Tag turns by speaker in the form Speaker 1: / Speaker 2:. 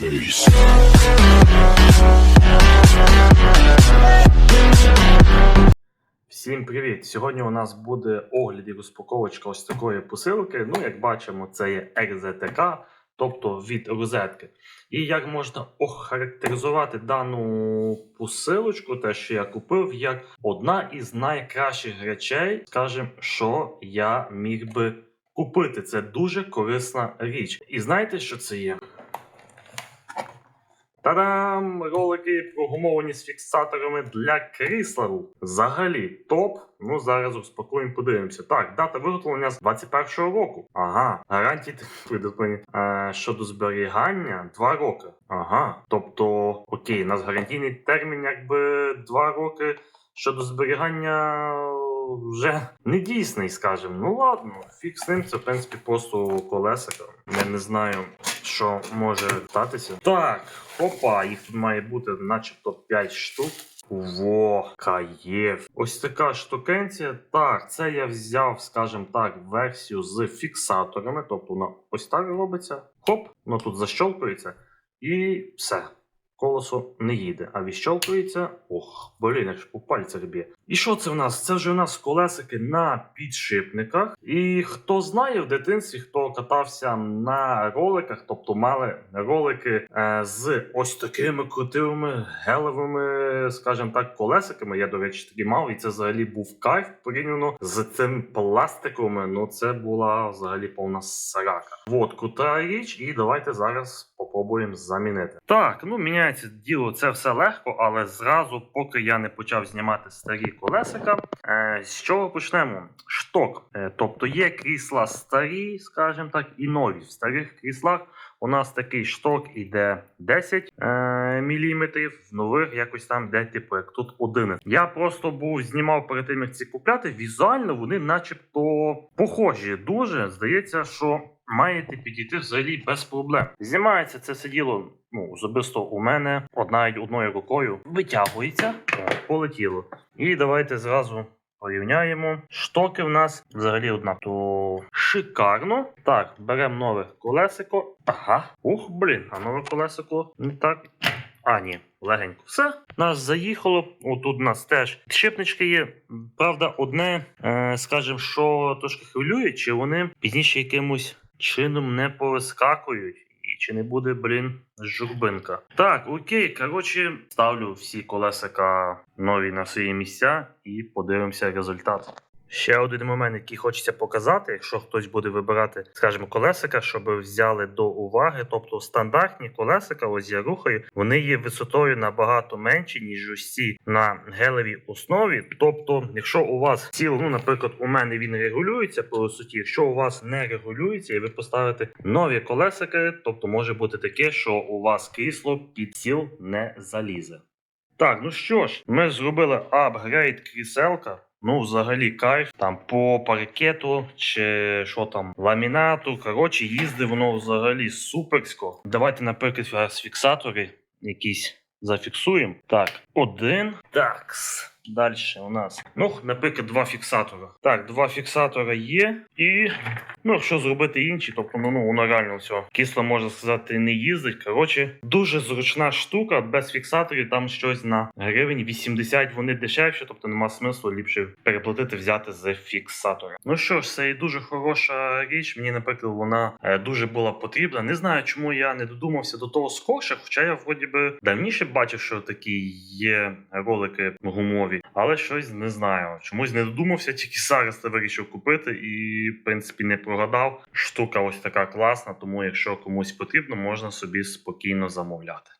Speaker 1: face.
Speaker 2: Всім привіт! Сьогодні у нас буде огляд і розпаковочка ось такої посилки. Ну, як бачимо, це є RZTK, тобто від розетки. І як можна охарактеризувати дану посилочку, те, що я купив, як одна із найкращих речей, скажімо, що я міг би купити. Це дуже корисна річ. І знаєте, що це є? Та-дам! Ролики прогумовані з фіксаторами для кріслару. Взагалі топ. Ну зараз розпакуємо, подивимося. Так, дата виготовлення з 21-го року. Ага, гарантії. Е, щодо зберігання 2 роки. Ага. Тобто, окей, у нас гарантійний термін, якби 2 роки. Щодо зберігання вже не дійсний, скажімо. Ну ладно, фіг з ним, це в принципі просто колесика. Я не знаю, що може статися. Так, опа, їх тут має бути начебто 5 штук. Во, каєв. Ось така штукенція. Так, це я взяв, скажімо так, версію з фіксаторами. Тобто вона ось так робиться. Хоп, воно тут защолкується. І все. Колесо не їде, а відщолкується. Ох, блін, аж по пальцях б'є. І що це в нас? Це вже у нас колесики на підшипниках. І хто знає в дитинстві, хто катався на роликах, тобто мали ролики е, з ось такими крутивими гелевими, скажімо так, колесиками. Я, до речі, такі мав, і це взагалі був кайф порівняно з цим пластиковими. Ну, це була взагалі повна срака. От крута річ, і давайте зараз попробуємо замінити. Так, ну міняється діло, це все легко, але зразу, поки я не почав знімати старі колесика, е, з чого почнемо? Шток. Е, тобто є крісла старі, скажімо так, і нові. В старих кріслах у нас такий шток іде 10 е, мм, в нових якось там йде, типу, як тут 11. Я просто був знімав перед тим, як ці купляти. Візуально вони начебто похожі. Дуже здається, що маєте підійти взагалі без проблем. Знімається це сиділо. Ну, особисто у мене одна одною рукою витягується, полетіло. І давайте зразу порівняємо. Штоки в нас взагалі одна. То шикарно. Так, беремо нове колесико. Ага. Ух, блін, а нове колесико не так. А, ні, легенько. Все. Нас заїхало. Отут у нас теж підшипнички є. Правда, одне, е, скажімо, що трошки хвилює, чи вони пізніше якимось чином не повискакують. І чи не буде, блін, журбинка. Так, окей, коротше, ставлю всі колесика нові на свої місця і подивимося результат. Ще один момент, який хочеться показати, якщо хтось буде вибирати, скажімо, колесика, щоб взяли до уваги. Тобто стандартні колесика, ось я рухаю, вони є висотою набагато менші, ніж ці на гелевій основі. Тобто, якщо у вас ціл, ну, наприклад, у мене він регулюється по висоті, якщо у вас не регулюється, і ви поставите нові колесики, тобто може бути таке, що у вас крісло під ціл не залізе. Так, ну що ж, ми зробили апгрейд кріселка. Ну, взагалі, кайф там по паркету чи що там, ламінату. Коротше, їздить воно взагалі суперсько. Давайте, наприклад, зараз фіксатори якісь зафіксуємо. Так, один. Такс. Далі у нас. Ну, наприклад, два фіксатора. Так, два фіксатора є. І. Ну, якщо зробити інші, тобто ну, ну воно реально все. Кисло, можна сказати, не їздить. Коротше, дуже зручна штука, без фіксаторів там щось на гривень 80 вони дешевші, тобто нема смислу ліпше переплатити, взяти з фіксатора. Ну що ж, це і дуже хороша річ. Мені, наприклад, вона е, дуже була потрібна. Не знаю, чому я не додумався до того скорше, хоча я вроді би давніше бачив, що такі є ролики гумові, але щось не знаю. Чомусь не додумався, тільки зараз це вирішив купити і, в принципі, не прогадав. Штука ось така класна, тому якщо комусь потрібно, можна собі спокійно замовляти.